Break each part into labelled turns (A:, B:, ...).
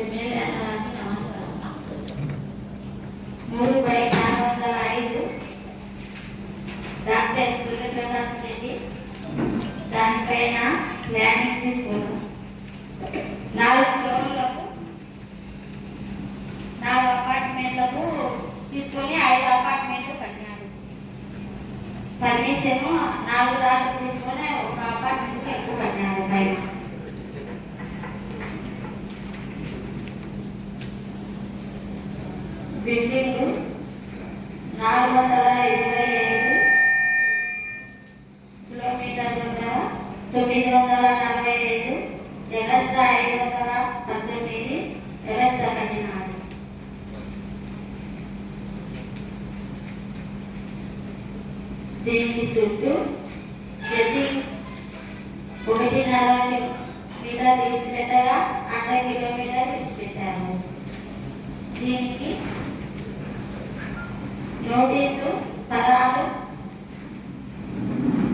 A: MLA గారికి నమస్కారం మూడు బై నాలుగు వందల ఐదు డాక్టర్ సూర్యప్రకాశ్ రెడ్డి దానిపైన ప్లానింగ్ తీసుకున్నాం నాలుగు ఫ్లోర్లకు నాలుగు అపార్ట్మెంట్లకు తీసుకొని ఐదు అపార్ట్మెంట్లు కట్టినాడు పర్మిషన్ నాలుగు దాంట్లో తీసుకొని ఒక అపార్ట్మెంట్ ఎక్కువ కట్టినాడు పైన బిల్డింగ్ నాలుగు వందల ఇరవై ఐదు కిలోమీటర్ల ధర తొమ్మిది వందల నలభై ఐదు ఎగస్ట్రా ఐదు వందల పంతొమ్మిది ఎగస్ట్రా కట్టినాడు దీనికి చుట్టూ షెడ్డింగ్ ఒకటిన్నర మీటర్ తీసిపెట్టగా అర్ధ కిలోమీటర్ తీసిపెట్టారు. దీనికి నోటీసు పదహారు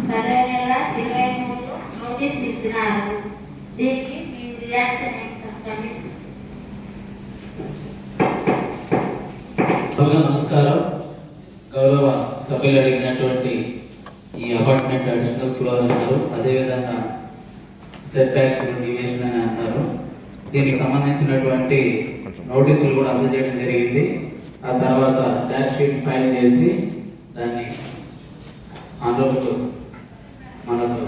A: పదవ నెల ఇరవై మూడు నోటీస్ ఇచ్చినారు. దీనికి మీ రియాక్షన్ ఏంటి
B: నమస్కారం. గౌరవ సభ్యులు అడిగినటువంటి ఈ అపార్ట్మెంట్ అడిషనల్ ఫ్లోర్ అన్నారు అదేవిధంగా సెట్ బ్యాక్స్ డివిజన్ అని అన్నారు. దీనికి సంబంధించినటువంటి నోటీసులు కూడా అందజేయడం జరిగింది. ఆ తర్వాత ఛార్జ్ షీట్ ఫైల్ చేసి దాన్ని ఆందోళనకు మనకు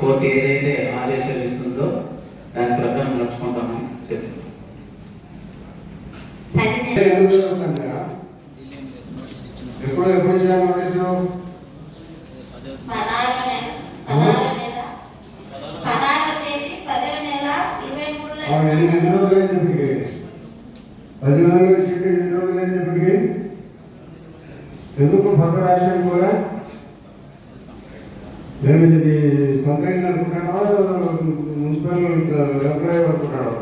B: కోర్టు ఏదైతే ఆదేశాలు ఇస్తుందో దాని ప్రకారం నడుచుకుంటామని చెప్పారు
A: పది నెలలు
C: ఎందుకు జరుగుతుందా? ఎప్పుడు ఎప్పుడు ఇచ్చారు నోటీసు
A: పదహారు నెల పదహారు నెల పదహారు తేదీ పదవ నెల ఇరవై మూడులో
C: ఆమె ఎన్ని ఎన్ని రోజులు అయింది ఇప్పటికి పది రోజులు ఇచ్చింటే ఎన్ని రోజులు అయింది ఇప్పటికి ఎందుకు పక్క రాశాను కూడా నేను ఇది సొంతంగా ఇల్లు మున్సిపల్ ఎంప్లాయీ అనుకుంటాను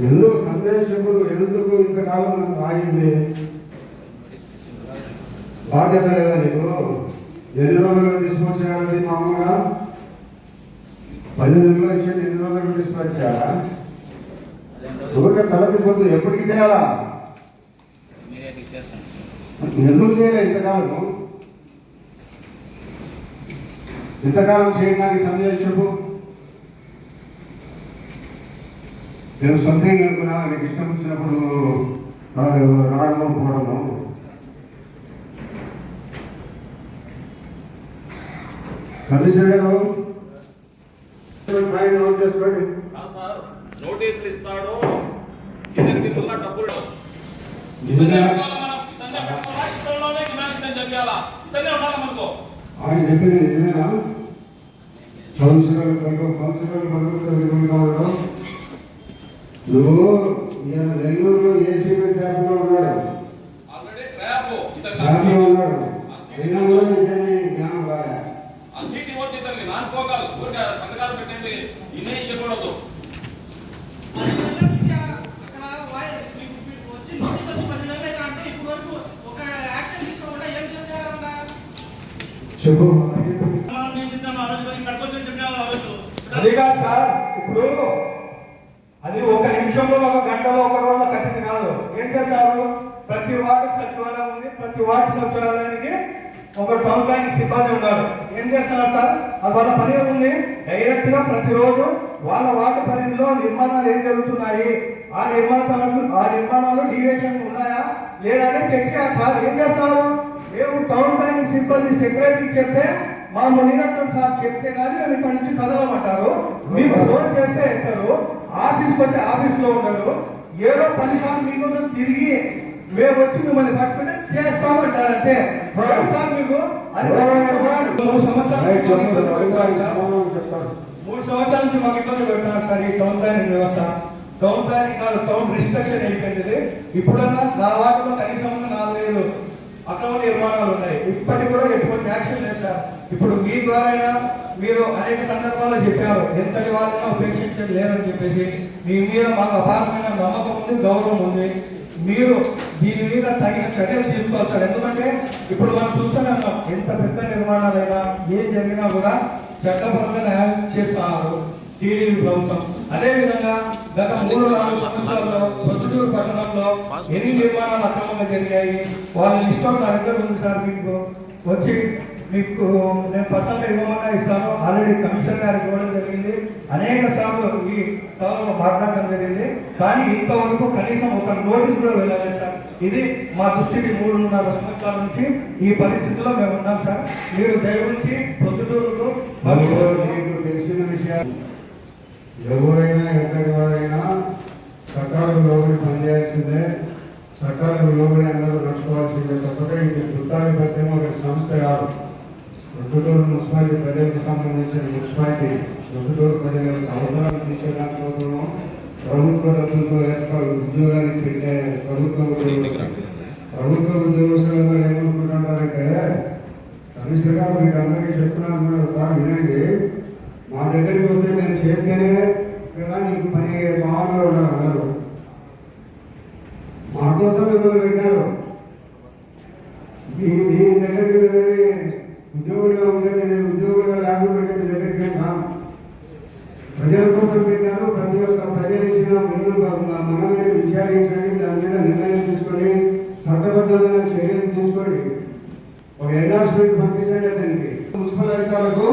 C: ఎందుకు సందేశకులు ఎందుకు ఇంతకాలం ఆగింది? బాధ్యత లేదా నీకు? ఎన్ని రోజులు డిస్పోజ్ మామూలుగా పది నెలలో ఇచ్చేది ఎన్ని రోజులు తీసుకొచ్చారా చేయాలా? ఊరికే తలకి పొద్దు ఎప్పటికీ తేవాలా ఎందుకు చేయాలి ఇంతకాలం ఇంతకాలం చేయడానికి సందేశం చెప్పు. నేను సొంతంగా అనుకున్నా నీకు ఇష్టం వచ్చినప్పుడు రావడము పోవడము. కమిషనర్ గారు పైన నోట్ చేసుకోండి.
D: ఆ సార్ నోటీసులు ఇస్తాడు. ఇద్దరికి డబ్బులు?
C: నిజంగా?
D: ఇతరులోనే డిమాండ్స్ చెప్పాలా ఇతన్నే ఉండాలి మనకు
C: ఆయన చెప్పింది నిజమేనా కొరకు కౌన్సిలర్ కొరకు కావడం నువ్వు నెల్లూరులో ఏసీబీ ట్రాప్లో ఉన్నాడు
D: ట్రాప్ ఇతను
C: ఉన్నాడు. నిజమే జ్ఞానం రాలే.
D: ఆ సీట్ ఇవ్వద్దు ఇతన్ని. నానుకోగలరు సంతకాలు పెట్టండి. ఇన్నే ఇవ్వకూడదు
C: చెప్పు.
E: అది కాదు సార్ ఇప్పుడు అది ఒక నిమిషంలో ఒక గంటలో ఒక రోజులో కట్టింది కాదు. ఏం చేస్తారు ప్రతి వార్డు సచివాలయం ఉంది. ప్రతి వార్డు సచివాలయానికి ఒక టౌన్ ప్లానింగ్ సిబ్బంది ఉన్నారు. ఏం చేస్తున్నారు సార్? అది వాళ్ళ పని ఉంది? డైరెక్ట్గా ప్రతిరోజు వాళ్ళ వార్డు పరిధిలో నిర్మాణాలు ఏం జరుగుతున్నాయి? ఆ నిర్మాణాలు ఆ నిర్మాణాలు డీవియేషన్ ఉన్నాయా? లేదా అని చెక్ చేయాలి సార్. ఏం చేస్తారు? మేము టౌన్ ప్లానింగ్ సిబ్బంది సెక్రటరీకి చెప్తే మా మునిరత్నం సార్ చెప్తే కానీ మేము ఇక్కడ నుంచి కదలమంటారు. మీకు ఫోన్ చేస్తే ఎక్కరు ఆఫీస్కి వచ్చి ఆఫీస్లో ఉండరు. ఏదో పదిసార్లు మీకోసం తిరిగి మేము వచ్చి మిమ్మల్ని పట్టుకుంటే చేస్తామంటారు అంతే సార్ మీకు అది మూడు సంవత్సరాల మూడు సంవత్సరాల నుంచి మాకు ఇబ్బంది పెడుతున్నారు సార్ ఈ టౌన్ ప్లానింగ్ వ్యవస్థ. టౌన్ ప్లానింగ్ కాదు టౌన్ రిస్ట్రిక్షన్ అయిపోయింది. ఇది. ఇప్పుడన్నా నా వాటిలో కనీసం నాలుగైదు అక్రమ నిర్మాణాలు ఉన్నాయి. ఇప్పటికి కూడా ఎటువంటి యాక్షన్ లేదు సార్. ఇప్పుడు మీ ద్వారా మీరు అనేక సందర్భాల్లో చెప్పారు ఎంతటి వాళ్ళైనా ఉపేక్షించడం లేదని చెప్పేసి. మీ మీద మాకు అపారమైన నమ్మకం ఉంది గౌరవం ఉంది. మీరు దీని మీద తగిన చర్యలు తీసుకోవాలి సార్. ఎందుకంటే ఇప్పుడు మనం చూస్తున్నాం ఎంత పెద్ద నిర్మాణాలైనా ఏం జరిగినా కూడా చట్టపరంగా న్యాయం చేస్తున్నారు. టీడీపీ ప్రభుత్వం. అదేవిధంగా గత మూడు నాలుగు సంవత్సరాల్లో పొద్దుటూరు పట్టణంలో ఎన్ని నిర్మాణాలు అక్రమంగా జరిగాయి వాళ్ళ లిస్ట్ నా దగ్గర ఉంది సార్ మీకు. వచ్చి మీకు నేను పర్సనల్ ఇవ్వమన్నా ఇస్తాను. ఆల్రెడీ కమిషనర్ గారికి ఇవ్వడం జరిగింది. అనేక సార్లు ఈ సభలో మాట్లాడడం జరిగింది. కానీ ఇంతవరకు కనీసం ఒక నోటీస్ కూడా వెళ్ళలేదు సార్. ఇది మా దృష్టికి మూడున్నర సంవత్సరాల నుంచి ఈ పరిస్థితిలో మేము ఉన్నాం సార్. మీరు దయవుంచి పొద్దుటూరుకు
C: తెలిసిన విషయాలు ఎవరైనా ఎక్కడి వారైనా చట్టాలకు లోబడి పనిచేయాల్సిందే. చట్టాలకు లోబడి అందరూ నడుచుకోవాల్సిందే తప్పక. ఇది గుత్తాలి పత్రం ఒక సంస్థ కాదు. రుద్దుటూరు మున్సిపాలిటీ ప్రజలకు సంబంధించిన మున్సిపాలిటీ రుద్దుటూరు ప్రజలకు అవసరాలు తీర్చడానికి దానికోసము ప్రభుత్వ డబ్బులతో ఏర్పాటు ఉద్యోగానికి పెట్టే ప్రభుత్వ ఉద్యోగస్తులు. ప్రభుత్వ ఉద్యోగస్తులందరూ ఏమనుకుంటున్నారంటే కమిషనర్ గారు మీకు అందరికీ చెప్తున్నాను కూడా సార్ వినండి. మా దగ్గరికి వస్తే నేను చేస్తేనే నీకు పని ఉన్నారు. అందరూ మా కోసం మిమ్మల్ని పెట్టారు. మీ మీ దగ్గరికి వెళ్ళి ఉద్యోగులుగా ఉండేది నేను ఉద్యోగులుగా లేకుండా పెట్టేది దగ్గరికి రాను. ప్రజల కోసం పెట్టాను ప్రతి ఒక్క ప్రజలు ఇచ్చిన ముందు మన మీద విచారించండి దాని మీద నిర్ణయం తీసుకొని చట్టబద్ధమైన చర్యలు తీసుకోండి. ఒక ఎన్ఆర్స్మెంట్ పంపించండి అతనికి. మున్సిపల్ అధికారులకు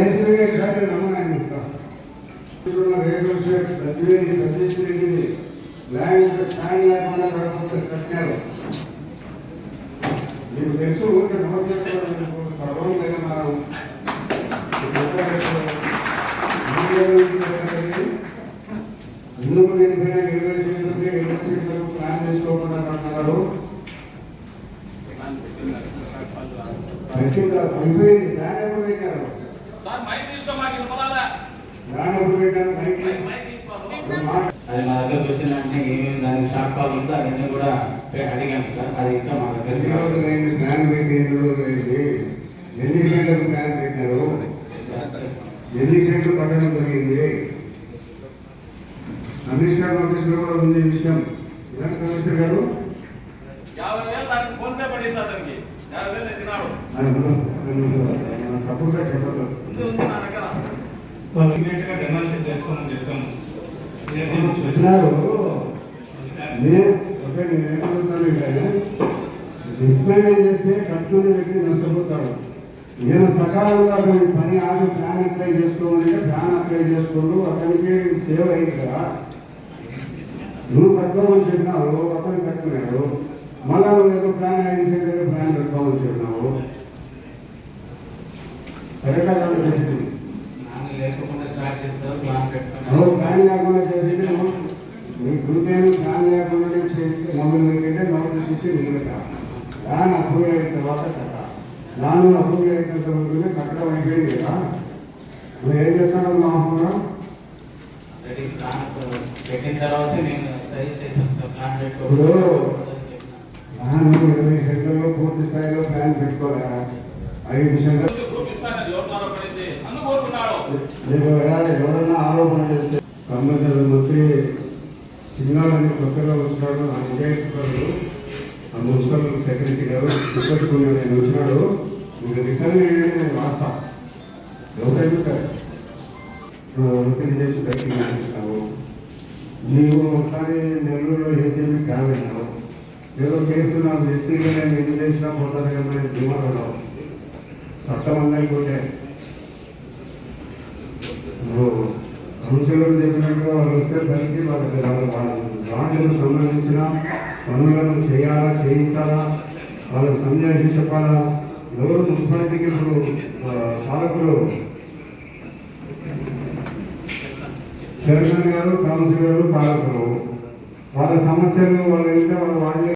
C: ఏసీబీ నమ్మకాన్ని నమ్మకండి రేడియో షెడ్ సర్టిఫికేట్ సజెస్ట్ చేసింది ల్యాండ్ ఫ్యాన్ లేకుండా కాకపోతే కట్టినారు మీకు తెలుసు ఊరికే నోట్ చేసుకోవడం సర్వం లేదు మనం ఎందుకు ఇరవై సీట్లకి ఇరవై సీట్లకు ప్లాన్ చేసుకోకుండా కట్టినారు అయిపోయింది దాని పెట్టారు
D: సార్ మైక్ తీసుకో మాకు వినపడాలా
C: దాని ఎప్పుడు పెట్టారు పైకి
D: మైక్ మైక్ తీసుకోవాలి
C: మాట
B: దగ్గరకు వచ్చిందంటే ఏమేమి దానికి షార్ట్ కాల్ ఉందో అవన్నీ కూడా అడిగాను సార్. అది ఇంకా మా దగ్గర
C: ఎన్ని ప్లాన్ పెట్టి ఎన్ని రోజులు అయింది ఎన్ని సెంట్లకు ప్లాన్ పెట్టారు? ఎన్ని సెంట్లు పట్టడం జరిగింది? కమిషనర్ ఆఫీసులో కూడా ఉంది విషయం. ఇదే కమిషనర్ గారు?
D: యాభై వేలు దానికి ఫోన్ పే పడింది అతనికి. యాభై వేలు ఎత్తినాడు.
C: అది మనం మనం తప్పుగా చెప్పదు
D: ఉంది ఉంది నా దగ్గర.
E: వాళ్ళు ఇమీడియట్గా డెమాలిషన్ చేసుకోమని చెప్తాము.
C: చెప్పినారు నేను ఓకే నేను ఏమడుగుతానంటే డిస్ప్లేమెంట్ చేస్తే కట్టుకుని వ్యక్తి నష్టపోతాడు నేను సకాలంలో అతని పని ఆగి ప్లాన్ అప్లై చేసుకోమని ప్లాన్ అప్లై చేసుకోడు అతనికి సేవ్ అయింది కదా నువ్వు కట్టుకోమని చెప్పినావు అతను కట్టుకున్నాడు మళ్ళా నువ్వు ఏదో ప్లాన్ అయింది ప్లాన్ కట్టుకోమని చెప్పినావు కరెక్ట్గా కదా
B: నాన్న లేకుండా స్టార్ట్ చేస్తారు ప్లాన్
C: నువ్వు
B: పెట్టుకుని
C: ప్లాన్ లేకుండా చేసింది నువ్వు నీ గురుదేవి ప్లాన్ లేకుండా చేసి మమ్మల్ని ఏంటంటే నోటీస్ ఇచ్చి నిలబెట్టా ప్లాన్ అప్రూవ్ అయిన తర్వాత కట్ట ప్లాన్ అప్రూవ్ అయినంత ముందునే కట్టడం కదా నువ్వు ఏం చేస్తాను మామూలుగా
B: పెట్టిన తర్వాత నేను సజెస్ట్ చేశాను సార్ ప్లాన్
C: ఇప్పుడు ప్లాన్ ఇరవై సెంట్లలో పూర్తి స్థాయిలో ప్లాన్ పెట్టుకోలేదా ఐదు సెంట్లు ఎవరైనా- ఆరోపణ చేస్తే సంబంధిత మంత్రి సిగ్నల్ కొత్తగా వచ్చినాడు ఆ విజయకుడు ఆ మున్సిపల్ సెక్రటరీ గారు తిప్పట్టుకుని నేను వచ్చినాడు. మీరు రిటర్న్ నేను రాస్తా ఎవరైనా సరే చేసి నీవు ఒకసారి నెల్లూరులో ఏసీబీ క్యాబ్ అయినావు ఏదో కేసు నాకు ఎస్సీగా నేను ఎన్ని చేసినా పోతాను కదా డిమాండ్ ఉన్నావు చట్టం అన్నైపోతే కౌన్సిలర్ చెప్పినట్టుగా వాళ్ళు వస్తే పనికి వాళ్ళకి వాళ్ళ వాళ్ళ సంబంధించిన పనులను చేయాలా చేయించాలా వాళ్ళకి సందేశం చెప్పాలా? ఎవరు మున్సిపాలిటీకి ఇప్పుడు పాలకులు చైర్మన్ గారు కౌన్సిలర్ పాలకులు. వాళ్ళ సమస్యలు వాళ్ళ ఇంట్లో వాళ్ళ వాళ్ళే